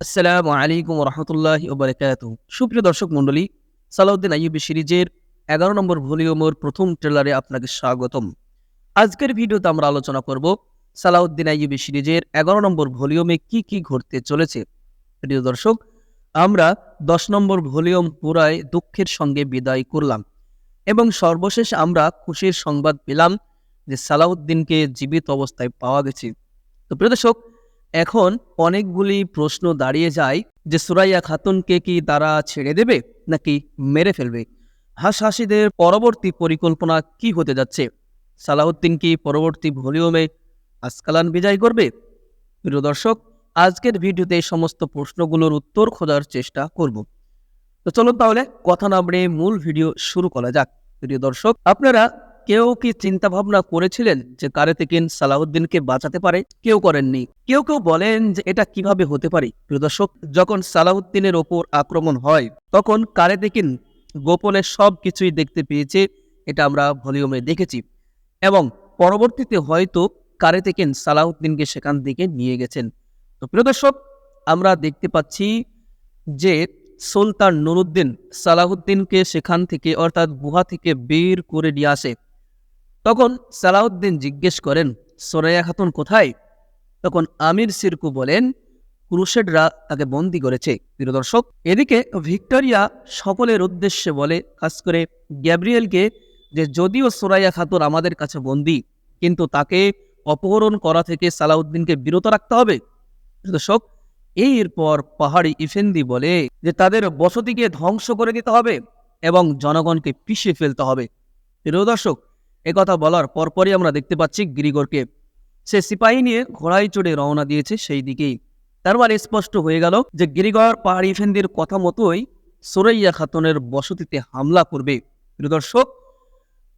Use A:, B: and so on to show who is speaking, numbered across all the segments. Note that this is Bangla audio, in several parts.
A: আসসালামু আলাইকুম রহমতুল্লাহ ওবরাকাত সুপ্রিয় দর্শক মণ্ডলী, সালাউদ্দিন আইয়ুবী সিরিজের এগারো নম্বর ভলিউমের প্রথম ট্রেলারে আপনাকে স্বাগতম। আজকের ভিডিওতে আমরা আলোচনা করব সালাউদ্দিন আইয়ুবী সিরিজের এগারো নম্বর ভলিউমে কি কি ঘটতে চলেছে। প্রিয় দর্শক, আমরা দশ নম্বর ভলিউম পুরায় দুঃখের সঙ্গে বিদায় করলাম এবং সর্বশেষ আমরা খুশির সংবাদ পেলাম যে সালাউদ্দিনকে জীবিত অবস্থায় পাওয়া গেছে। তো প্রিয় দর্শক এখন অনেকগুলি প্রশ্ন দাঁড়িয়ে যায় যে সুরাইয়া খাতুনকে কি তারা ছেড়ে দেবে নাকি মেরে ফেলবে? হাসহাসিদের পরবর্তী পরিকল্পনা কি হতে যাচ্ছে? সালাউদ্দিন কি পরবর্তী ভলিউমে আসকালান বিজয় করবে? প্রিয় দর্শক, আজকের ভিডিওতে এই সমস্ত প্রশ্নগুলোর উত্তর খোঁজার চেষ্টা করব। তো চলুন তাহলে কথা না মূল ভিডিও শুরু করা যাক। প্রিয় দর্শক, আপনারা কেউ কি চিন্তা ভাবনা করেছিলেন যে কারে তেকিন সালাউদ্দিনকে বাঁচাতে পারে? কেউ করেননি। কেউ কেউ বলেন যে এটা কীভাবে হতে পারে? প্রিয় দর্শক, যখন সালাউদ্দিনের ওপর আক্রমণ হয়, তখন কারে তেকিন গোপনে সব কিছুই দেখতে পেয়েছে। এটা আমরা ভলিউমে দেখেছি। এবং পরবর্তীতে হয়তো কারে তেকিন সালাউদ্দিনকে সেখান থেকে নিয়ে গেছেন। তো প্রিয় দর্শক, আমরা দেখতে পাচ্ছি যে সুলতান নুরুদ্দিন সালাহুদ্দিনকে সেখান থেকে, অর্থাৎ গুহা থেকে বের করে নিয়ে আসে। তখন সালাউদ্দিন জিজ্ঞেস করেন, সোরাইয়া খাতুন কোথায়? তখন আমির সিরকু বলেন, ক্রুশেডরা তাকে বন্দি করেছে, প্রিয় দর্শক। এদিকে ভিক্টোরিয়া সকলের উদ্দেশ্যে বলে, খাস করে গ্যাব্রিয়েলকে যে যদিও সোরাইয়া খাতুন আমাদের কাছে বন্দি, কিন্তু তাকে অপহরণ করা থেকে সালাউদ্দিনকে বিরত রাখতে হবে। দর্শক, এরপর পাহাড়ি ইফেন্দি বলে যে, তাদের বসতিকে ধ্বংস করে দিতে হবে এবং জনগণকে পিষে ফেলতে হবে। প্রিয় দর্শক একথা বলার পরপরই আমরা দেখতে পাচ্ছি গিরিগরকে। সে সিপাহী নিয়ে ঘোড়ায় চড়ে রওনা দিয়েছে সেই দিকেই। তারপর স্পষ্ট হয়ে গেল যে গিরিগর পাহাড়ি ফেন্দির কথা মতোই সুরাইয়া খাতুনের বসতিতে হামলা করবে। দর্শক,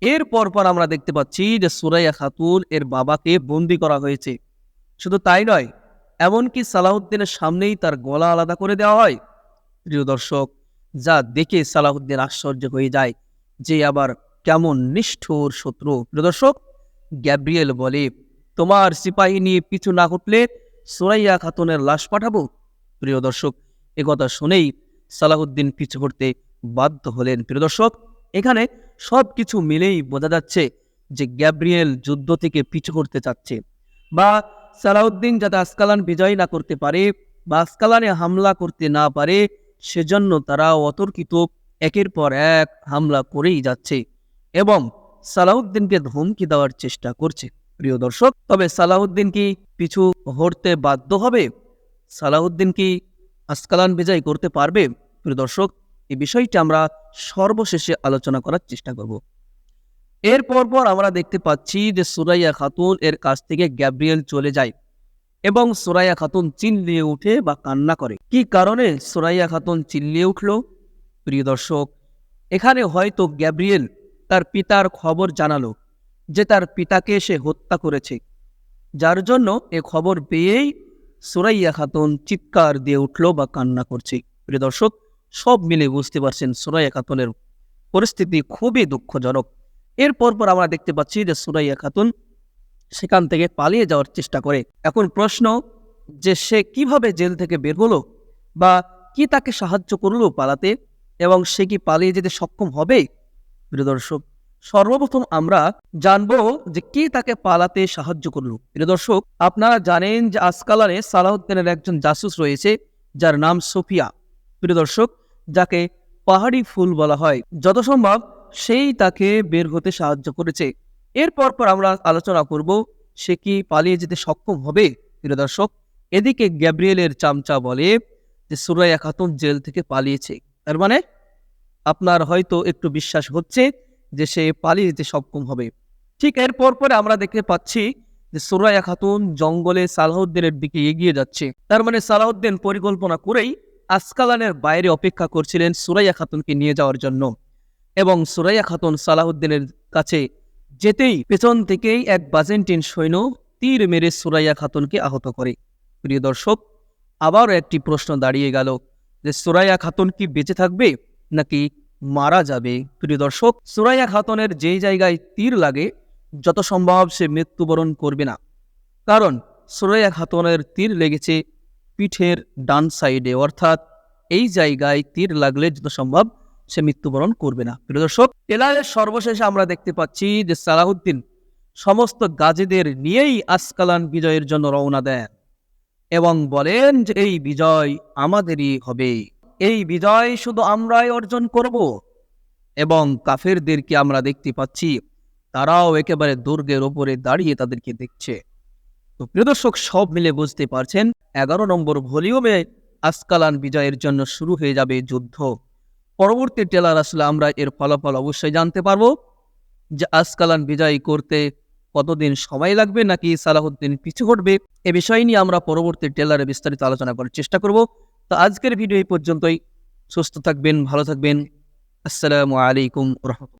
A: এর পরপর আমরা দেখতে পাচ্ছি যে সুরাইয়া খাতুন এর বাবাকে বন্দি করা হয়েছে। শুধু তাই নয়, এমনকি সালাহুদ্দিনের সামনেই তার গলা আলাদা করে দেওয়া হয়। প্রিয় দর্শক, যা দেখে সালাহুদ্দিন আশ্চর্য হয়ে যায় যে আবার কেমন নিষ্ঠুর শত্রু? দর্শক, গ্যাব্রিয়েল বলে, তোমার সিপাহী নিয়ে পিছু না ঘটলে সোরাইয়া খাতুনের লাশ পাঠাবো? প্রিয় দর্শক একথা শুনেই সালাহুদ্দিন পিছু করতে বাধ্য হলেন। প্রিয় দর্শক, এখানে সব কিছু মিলেই বোঝা যাচ্ছে যে গ্যাব্রিয়েল যুদ্ধ থেকে পিছু করতে চাচ্ছে। বা সালাউদ্দিন যাতে আসকালান বিজয় না করতে পারে বা আসকালানে হামলা করতে না পারে, সেজন্য তারা অতর্কিত, একের পর এক হামলা করেই যাচ্ছে। এবং সালাউদ্দিনকে ধমকি দেওয়ার চেষ্টা করছে। প্রিয় দর্শক, তবে সালাউদ্দিন কি পিছু হরতে বাধ্য হবে? সালাউদ্দিন কি আসকালান বিজয় করতে পারবে? প্রিয় দর্শক, এই বিষয়টি আমরা সর্বশেষে আলোচনা করার চেষ্টা করব। এর পরপর আমরা দেখতে পাচ্ছি যে সুরাইয়া খাতুন এর কাছ থেকে গ্যাব্রিয়েল চলে যায় এবং সুরাইয়া খাতুন চিল্লিয়ে উঠে বা কান্না করে। কি কারণে সুরাইয়া খাতুন চিল্লিয়ে উঠল? প্রিয় দর্শক, এখানে হয়তো গ্যাব্রিয়েল তার পিতার খবর জানালো, যে তার পিতাকে সে হত্যা করেছে। যার জন্য এ খবর পেয়েই সুরাইয়া খাতুন চিৎকার দিয়ে উঠল বা কান্না করছে। প্রিয় দর্শক, সব মিলে বুঝতে পারছেন সুরাইয়া খাতুনের পরিস্থিতি খুবই দুঃখজনক। এর পরপর আমরা দেখতে পাচ্ছি যে সুরাইয়া খাতুন সেখান থেকে পালিয়ে যাওয়ার চেষ্টা করে। এখন প্রশ্ন, যে সে কীভাবে জেল থেকে বের হলো বা কি তাকে সাহায্য করল পালাতে এবং সে কি পালিয়ে যেতে সক্ষম হবে? প্রিয় দর্শক, সর্বপ্রথম আমরা জানব যে কি তাকে পালাতে সাহায্য করল। প্রিয় দর্শক, আপনারা জানেন যে আসকালানে সালাউদ্দিনের একজন জাসুস রয়েছে, যার নাম সোফিয়া। প্রিয় দর্শক, যাকে পাহাড়ি ফুল বলা হয়, যত সম্ভব সেই তাকে বের হতে সাহায্য করেছে। এরপর পর আমরা আলোচনা করব সে কি পালিয়ে যেতে সক্ষম হবে। প্রিয় দর্শক, এদিকে গ্যাব্রিয়েলের চামচা বলে যে সুরাইয়া খাতুন জেল থেকে পালিয়েছে। তার মানে আপনার হয়তো একটু বিশ্বাস হচ্ছে যে সে পালিয়ে যেতে সক্ষম হবে। ঠিক এরপর পরে আমরা দেখতে পাচ্ছি যে সুরাইয়া খাতুন জঙ্গলে সালাহুদ্দিনের দিকে এগিয়ে যাচ্ছে। তার মানে সালাহুদ্দিন পরিকল্পনা করেই আসকালানের বাইরে অপেক্ষা করছিলেন সুরাইয়া খাতুনকে নিয়ে যাওয়ার জন্য। এবং সুরাইয়া খাতুন সালাহুদ্দিনের কাছে যেতেই পেছন থেকেই এক বাজেন্টিন সৈন্য তীর মেরে সুরাইয়া খাতুনকে আহত করে। প্রিয় দর্শক, আবারও একটি প্রশ্ন দাঁড়িয়ে গেল যে সুরাইয়া খাতুন কি বেঁচে থাকবে নাকি মারা যাবে। প্রিয় দর্শক, সুরাইয়া খাতুনের যেই জায়গায় তীর লাগে, যত সম্ভব সে মৃত্যুবরণ করবে না। কারণ সুরাইয়া খাতুনের তীর লেগেছে পিঠের ডান সাইডে, অর্থাৎ এই জায়গায় তীর লাগলে যত সম্ভব সে মৃত্যুবরণ করবে না। প্রিয় দর্শক টেলারের সর্বশেষে আমরা দেখতে পাচ্ছি যে সালাহুদ্দিন সমস্ত গাজীদের নিয়েই আসকালান বিজয়ের জন্য রওনা দেন এবং বলেন যে, এই বিজয় আমাদেরই হবে। এই বিজয় শুধু আমরাই অর্জন করব এবং কাফেরদেরকে আমরা দেখতে পাচ্ছি, তারাও একেবারে দুর্গের ওপরে দাঁড়িয়ে তাদেরকে দেখছে। তো প্রিয় দর্শক, সব মিলে বুঝতে পারছেন, এগারো নম্বর ভলিউমে আসকালান বিজয়ের জন্য শুরু হয়ে যাবে যুদ্ধ। পরবর্তী টেলার আসলে আমরা এর ফলাফল অবশ্যই জানতে পারব যে আসকালান বিজয় করতে কতদিন সময় লাগবে নাকি সালাহুদ্দিন পিছু ঘটবে এ বিষয় নিয়ে আমরা পরবর্তী টেলারে বিস্তারিত আলোচনা করার চেষ্টা করব। তো আজকের ভিডিও এই পর্যন্তই। সুস্থ থাকবেন ভালো থাকবেন। আসসালামু আলাইকুম রহমতুল্লাহ।